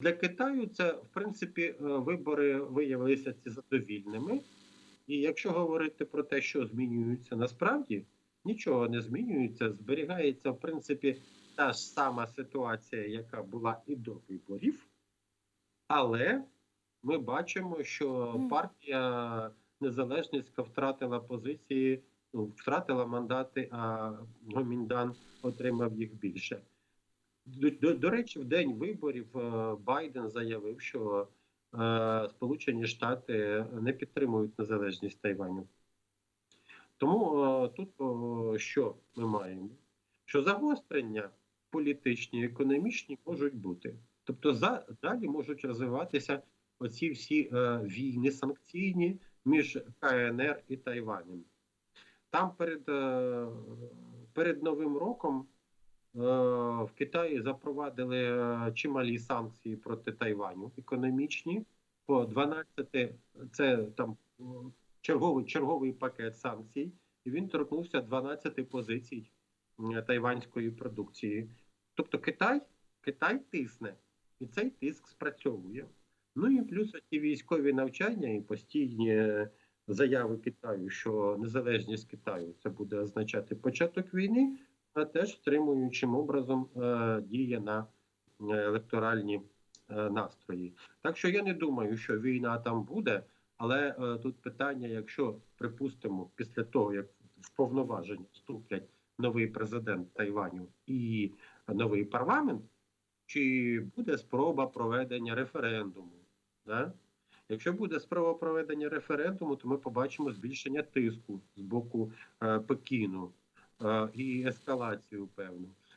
Для Китаю це в принципі е, вибори виявилися ці задовільними. І якщо говорити про те, що змінюється насправді, нічого не змінюється. Зберігається в принципі та ж сама ситуація, яка була і до виборів, але ми бачимо, що партія Незалежницька втратила позиції, ну, втратила мандати, а Гоміндан отримав їх більше. До, до, речі, в день виборів е, Байден заявив, що е, Сполучені Штати не підтримують незалежність Тайваню. Тому е, тут що ми маємо? Що загострення політичні, економічні можуть бути. Тобто за, далі можуть розвиватися оці всі е, війни санкційні між КНР і Тайванем. Там перед, е, перед Новим роком в Китаї запровадили е, чималі санкції проти Тайваню економічні. По 12 це там е, черговий, черговий пакет санкцій, і він торкнувся 12 позицій е, тайванської продукції. Тобто Китай, Китай тисне, і цей тиск спрацьовує. Ну і плюс ті військові навчання і постійні е, заяви Китаю, що незалежність Китаю це буде означати початок війни, теж стримуючим образом е, діє на е, електоральні е, настрої. Так що я не думаю, що війна там буде, але тут питання: якщо припустимо, після того як в повноваження вступлять новий президент Тайваню і новий парламент, чи буде спроба проведення референдуму? Да? Якщо буде спроба проведення референдуму, то ми побачимо збільшення тиску з боку е, Пекіну і ескалацію певну.